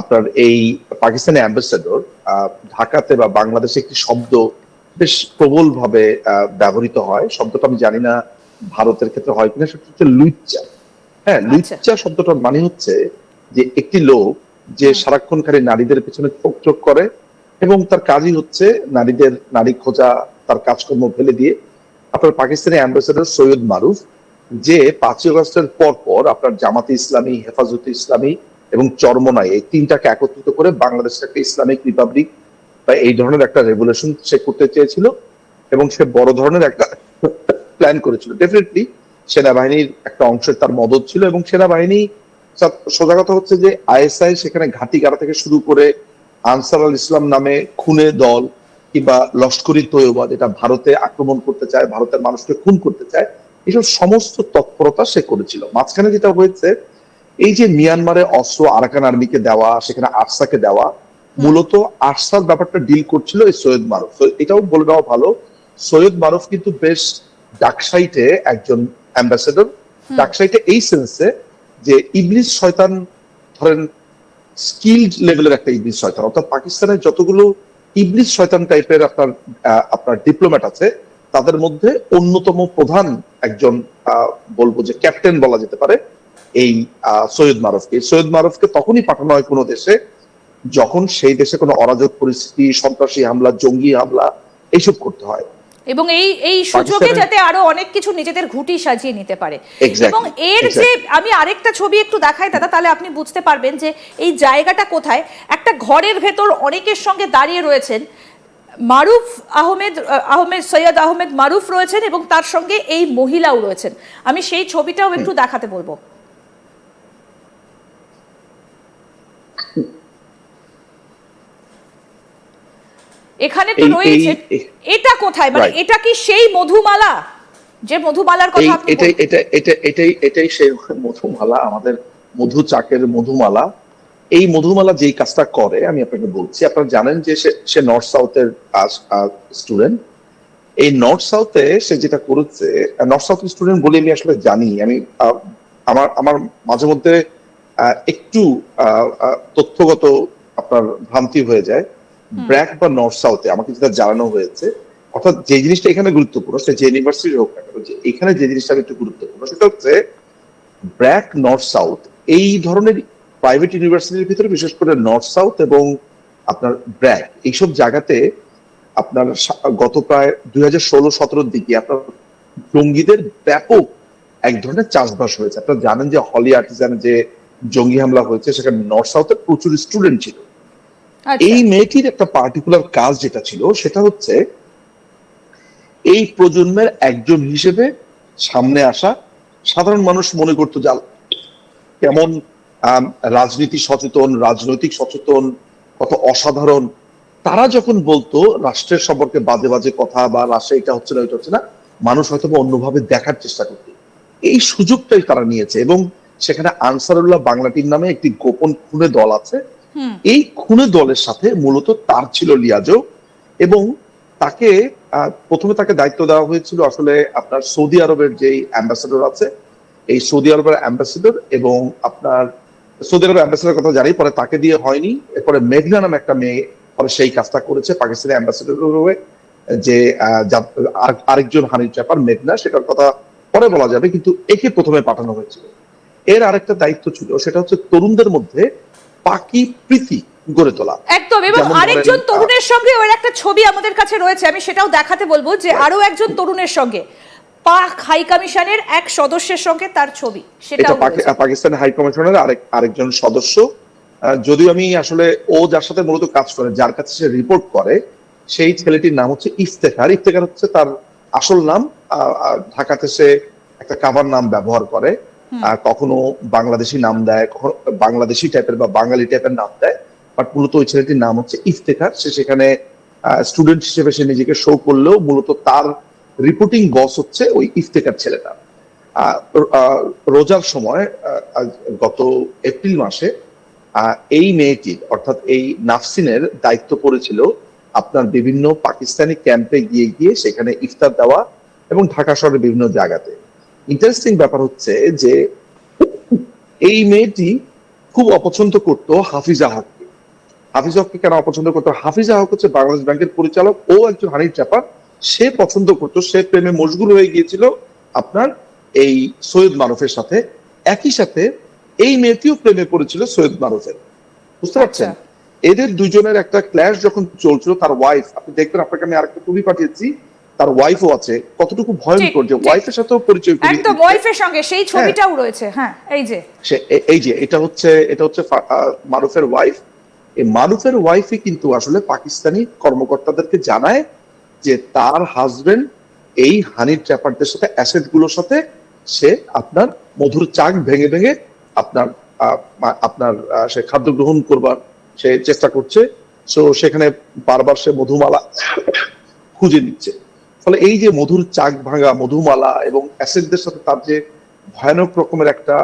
আপনার এই পাকিস্তানি অ্যাম্বাসেডর ঢাকাতে বা বাংলাদেশে একটি শব্দ বেশ প্রবল ভাবে ব্যবহৃত হয়। শব্দটা আমি জানি না ভারতের ক্ষেত্রে হয় কিনা সেটা হচ্ছে লুচ্চা। হ্যাঁ লুচ্চা শব্দটার মানে হচ্ছে যে একটি লোক যে সারাক্ষণ খালি নারীদের পেছনে চোখ চোখ করে এবং তার কাজই হচ্ছে নারীদের নারী খোঁজা তার কাজকর্ম ফেলে দিয়ে। আপনার পাকিস্তানি অ্যাম্বাসেডর সৈয়দ মারুফ যে পাঁচই আগস্টের পর পর আপনার জামাতে ইসলামী হেফাজতে ইসলামী এবং চরমনাই এই তিনটাকে একত্রিত করে বাংলাদেশের একটা ইসলামিক রিপাবলিক বা এই ধরনের একটা রেভলিউশন সে করতে চেয়েছিল এবং সে বড় ধরনের একটা প্ল্যান করেছিল। ডেফিনেটলি সেনাবাহিনীর একটা অংশের তার মদত ছিল এবং সেনাবাহিনী সোজা কথা হচ্ছে যে আইএসআই সেখানে ঘাটি গাড়া থেকে শুরু করে আনসার আল ইসলাম নামে খুনে দল কিংবা লস্করি তৈয়বা যেটা ভারতে আক্রমণ করতে চায়, ভারতের মানুষকে খুন করতে চায়, এসব সমস্ত তৎপরতা সে করেছিল। মাঝখানে যেটা হয়েছে এই যে মিয়ানমারে অস্ত্র আরাকান আর্মিকে দেওয়া সেখানে আরসাকে দেওয়া মূলত আরসার ব্যাপারটা ডিল করছিল এই সৈয়দ মারুফ। এটাও বলে দেওয়া ভালো সৈয়দ মারুফ কিন্তু বেশ ডাকসাইটে একজন অ্যাম্বাসেডর ডাকসাইটে এই সেন্সে যে ইবলিস শয়তান ধরেন স্কিলড লেভেলের একটা ইবলিস শয়তান অর্থাৎ পাকিস্তানের যতগুলো ইবলিস শয়তান টাইপের আপনার আপনার ডিপ্লোম্যাট আছে তাদের মধ্যে অন্যতম প্রধান একজন আহ, বলব যে ক্যাপ্টেন বলা যেতে পারে এই সৈয়দ মারুফকে। সৈয়দ মারুফকে তখনই পাঠানো হয় কোনো দেশে যখন সেই দেশে কোনো অরাজক পরিস্থিতি সন্ত্রাসী হামলা জঙ্গি হামলা এইসব করতে হয়। এবং এই এই সুযোগে যাতে আরও অনেক কিছু নিজেদের ঘুটি সাজিয়ে নিতে পারে। এবং এর যে আমি আরেকটা ছবি একটু দেখাই দাদা তাহলে আপনি বুঝতে পারবেন যে এই জায়গাটা কোথায়। একটা ঘরের ভেতর অনেকের সঙ্গে দাঁড়িয়ে রয়েছেন। মারুফ আহমেদ আহমেদ সৈয়দ আহমেদ মারুফ রয়েছেন এবং তার সঙ্গে এই মহিলাও রয়েছেন। আমি সেই ছবিটাও একটু দেখাতে বলব। এখানে তো রয়েছে। এটা কোথায়? মানে এটা কি সেই মধুমালা? যে মধুমালার কথা আপনি এটাই এটা এটা এটাই এটাই সেই মধুমালা আমাদের মধু চাকের মধুমালা। এই মধুমালা যেই কাজটা করে আমি আপনাকে বলছি আপনারা জানেন যে সে নর্থ সাউথের স্টুডেন্ট এই নর্থ সাউথে সে যেটা করেছে নর্থ সাউথ স্টুডেন্ট বলে আমি আসলে জানি আমি আমার আমার মাঝে মধ্যে একটু তথ্যগত আপনার ভ্রান্তি হয়ে যায়। ব্র্যাক বা নর্থ সাউথে আমাকে যেটা জানানো হয়েছে অর্থাৎ যে জিনিসটা এখানে গুরুত্বপূর্ণ সে যে ইউনিভার্সিটি হোক না কেন, এখানে যে জিনিসটা একটু গুরুত্বপূর্ণ সেটা হচ্ছে ব্র্যাক নর্থ সাউথ এই ধরনের প্রাইভেট ইউনিভার্সিটির ভিতরে বিশেষ করে নর্থ সাউথ এবং আপনার ব্র্যাক এইসব জায়গাতে আপনার গত প্রায় দুই হাজার ষোলো সতেরোর দিকে আপনার জঙ্গিদের ব্যাপক এক ধরনের চাষবাস হয়েছে। আপনারা জানেন যে হলি আর্টিজান যে জঙ্গি হামলা হয়েছে সেখানে নর্থ সাউথে প্রচুর স্টুডেন্ট ছিল। আচ্ছা। এই মেয়েটির একটা পার্টিকুলার কাজ যেটা ছিল সেটা হচ্ছে এই প্রজন্মের একজন হিসেবে সামনে আসা সাধারণ মানুষ মনে করতো যে কেমন রাজনীতি সচেতন রাজনৈতিক সচেতন কত অসাধারণ। তারা যখন বলতো রাষ্ট্রের সম্পর্কে বাজে বাজে কথা বা রাষ্ট্রে এটা হচ্ছে না এটা হচ্ছে না মানুষ হয়তো বা অন্যভাবে দেখার চেষ্টা করতো। এই সুযোগটাই তারা নিয়েছে এবং সেখানে আনসারুল্লাহ বাংলা টিম নামে একটি গোপন খুনে দল আছে। এই খুনে দলের সাথে মূলত তার ছিল লিয়াজো এবং তাকে প্রথমে তাকে দায়িত্ব দেওয়া হয়েছিল আসলে আপনার সৌদি আরবের যেই অ্যাম্বাসেডর আছে এই সৌদি আরবের অ্যাম্বাসেডর এবং আপনার সৌদি আরবের অ্যাম্বাসেডর কথা জানি পরে তাকে দিয়ে হয়নি। এরপরে মেঘনা নামে একটা মেয়ে পরে সেই কাজটা করেছে পাকিস্তানি অ্যাম্বাসেডর হয়ে যে আহ, আরেকজন হানির চাপার মেঘনা সেটার কথা পরে বলা যাবে কিন্তু একে প্রথমে পাঠানো হয়েছিল। এর আরেকটা দায়িত্ব ছিল সেটা হচ্ছে তরুণদের মধ্যে পাকি প্রীতি গড়ে তোলা। একদম এবং আরেকজন তরুণের সঙ্গে ওর একটা ছবি আমাদের কাছে রয়েছে আমি সেটাও দেখাতে বলব যে আরও একজন তরুণের সঙ্গে পাক হাই কমিশনের এক সদস্যের সঙ্গে তার ছবি এটা সেটাও পাকিস্তানের হাই কমিশনের আরেক আরেকজন সদস্য। যদিও আমি আসলে ও যার সাথে মূলত কাজ করে যার কাছে সে রিপোর্ট করে সেই ছেলেটির নাম হচ্ছে ইফতেখার। ইফতেখার হচ্ছে তার আসল নাম ঢাকাতে সে একটা কাভার নাম ব্যবহার করে। আহ, কখনো বাংলাদেশি নাম দেয় কখনো বাংলাদেশি টাইপের বা বাঙালি টাইপের নাম দেয় বাট মূলত ওই ছেলেটির নাম হচ্ছে ইফতেখার। সে সেখানে স্টুডেন্ট হিসেবে সে নিজেকে শো করলেও মূলত তার রিপোর্টিং বস হচ্ছে ওই ইফতেখার ছেলেটা। রোজার সময় গত এপ্রিল মাসে এই মেয়েটির অর্থাৎ এই নাফসিনের দায়িত্ব পড়েছিল আপনার বিভিন্ন পাকিস্তানি ক্যাম্পে গিয়ে গিয়ে সেখানে ইফতার দেওয়া এবং ঢাকা শহরের বিভিন্ন জায়গাতে। ইন্টারেস্টিং ব্যাপার হচ্ছে যে এই মেয়েটি খুব অপছন্দ করত হাফিজা হককে হাফিজা হককে কেন অপছন্দ করতো? হাফিজা হক হচ্ছে বাংলাদেশ ব্যাংকের পরিচালক ও একজন হানির চাপা। সে পছন্দ করতো সে প্রেমে মশগুল হয়ে গিয়েছিল আপনার এই সৈয়দ মারুফের সাথে। একই সাথে এই মেয়েটিও প্রেমে পড়েছিল সৈয়দ মারুফের। বুঝতে পারছেন? আচ্ছা। এদের দুজনের একটা ক্ল্যাশ যখন চলছিল তার ওয়াইফ আপনি দেখবেন আপনাকে আমি আরেকটা ছবি পাঠিয়েছি। তার ওয়াইফও আছে কতটুকু ভয়ঙ্কর যে ওয়াইফের সাথেও পরিচয় করিয়ে একদম ওয়াইফের সঙ্গে সেই ছবিটাও রয়েছে হ্যাঁ এই যে। সে এই যে এটা হচ্ছে এটা হচ্ছে মারুফের ওয়াইফ এই মারুফের ওয়াইফই কিন্তু আসলে পাকিস্তানি কর্মকর্তাদেরকে জানায় যে তার হাজবেন্ড এই হানি ট্র্যাপারদের সাথে অ্যাসেটগুলোর সাথে সে আপনার মধুর চাক ভেঙে ভেঙে আপনার আপনার সে খাদ্য গ্রহণ করবার সে চেষ্টা করছে। সো সেখানে বারবার সে মধুমালা খুঁজে নিচ্ছে। ফলে এই যে মধুর চাক ভাঙা, মধুমালা এবং অ্যাসেডদের সাথে তার যে ভয়ানক রকমের একটা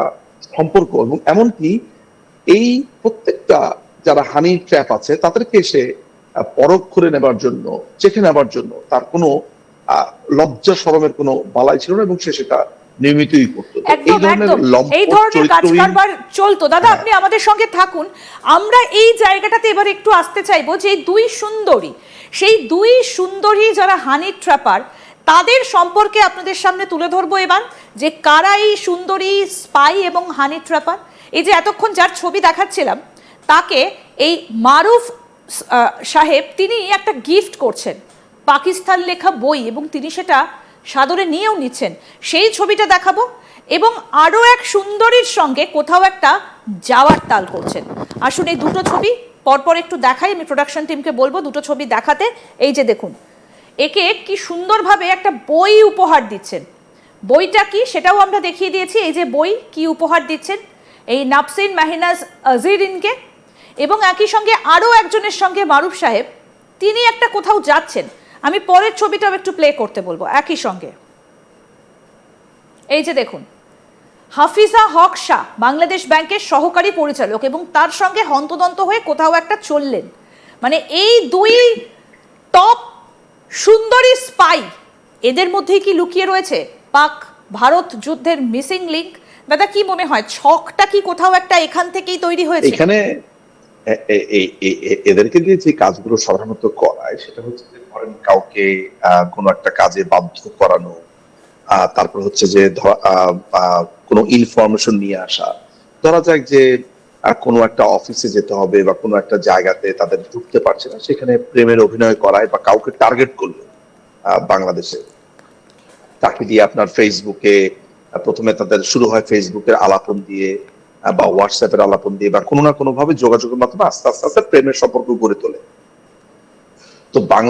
সম্পর্ক এবং এমনকি এই প্রত্যেকটা যারা হানি ট্র্যাপ আছে, তাদেরকে সে পরখ করে নেবার জন্য, চেখে নেবার জন্য তার কোনো লজ্জা সরমের কোনো বালাই ছিল না এবং সে সেটা নিয়মিতই করতো। এই ধরনের চলতো। দাদা হ্যাঁ। আপনি আমাদের সঙ্গে থাকুন। আমরা এই জায়গাটাতে এবার একটু আসতে চাইব যে দুই সুন্দরী। সেই দুই সুন্দরী যারা হানি ট্র্যাপার তাদের সম্পর্কে আপনাদের সামনে তুলে ধরবো এবার যে কারা এই সুন্দরী স্পাই এবং হানি ট্র্যাপার? এই যে এতক্ষণ যার ছবি দেখাচ্ছিলাম তাকে এই মারুফ সাহেব তিনি একটা গিফট করছেন। পাকিস্তান লেখা বই এবং তিনি সেটা সাদরে নিয়েও নিচ্ছেন। সেই ছবিটা দেখাবো এবং আরও এক সুন্দরীর সঙ্গে কোথাও একটা যাওয়ার তাল করছেন। আসুন এই দুটো ছবি পরপর একটু দেখাই, আমি প্রোডাকশন টিমকে বলব দুটো ছবি দেখাতে। এই যে দেখুন, একে কি সুন্দরভাবে একটা বই উপহার দিচ্ছেন। বইটা কি সেটাও আমরা দেখিয়ে দিয়েছি, এই যে বই কি উপহার দিচ্ছেন। এই নাফসিন মাহিনাজ আজিরিনকে এবং একই সঙ্গে আরও একজনের সঙ্গে মারুফ সাহেব, তিনি একটা কোথাও যাচ্ছেন। আমি পরের ছবিটাও একটু প্লে করতে বলব, একই সঙ্গে। এই যে দেখুন, হাফিজা হক শাহ বাংলাদেশ ব্যাংকের সহকারী পরিচালক এবং তার সঙ্গে হন্তদন্ত হয়ে কোথাও একটা চললেন। মানে এই দুই টপ সুন্দরী স্পাই এদের মধ্যেই কি লুকিয়ে রয়েছে? পাক ভারত যুদ্ধের মিসিং লিংক দাদা, কি মনে হয়, ছকটা কি কোথাও একটা এখান থেকেই তৈরি হয়েছে? এখানে এদেরকে দিয়ে যে কাজগুলো সাধারণত করায়, সেটা হচ্ছে যে ধরেন কাউকে কোনো একটা কাজে বাধ্য করানো তারপর হচ্ছে যে কোনো ইনফরমেশন নিয়ে আসা। ধরা যাক যে কোনো একটা অফিসে যেতে হবে বা কোনো একটা জায়গাতে তাদের ঢুকতে পারছে না, সেখানে প্রেমের অভিনয় করায় বা কাউকে টার্গেট করল বাংলাদেশে। তাকে দিয়ে আপনার ফেসবুকে প্রথমে তাদের শুরু হয় ফেসবুকের আলাপন দিয়ে বা হোয়াটসঅ্যাপের আলাপন দিয়ে বা কোনো না কোনো ভাবে যোগাযোগের মাধ্যমে আস্তে আস্তে আস্তে প্রেমের সম্পর্ক গড়ে তোলে। তো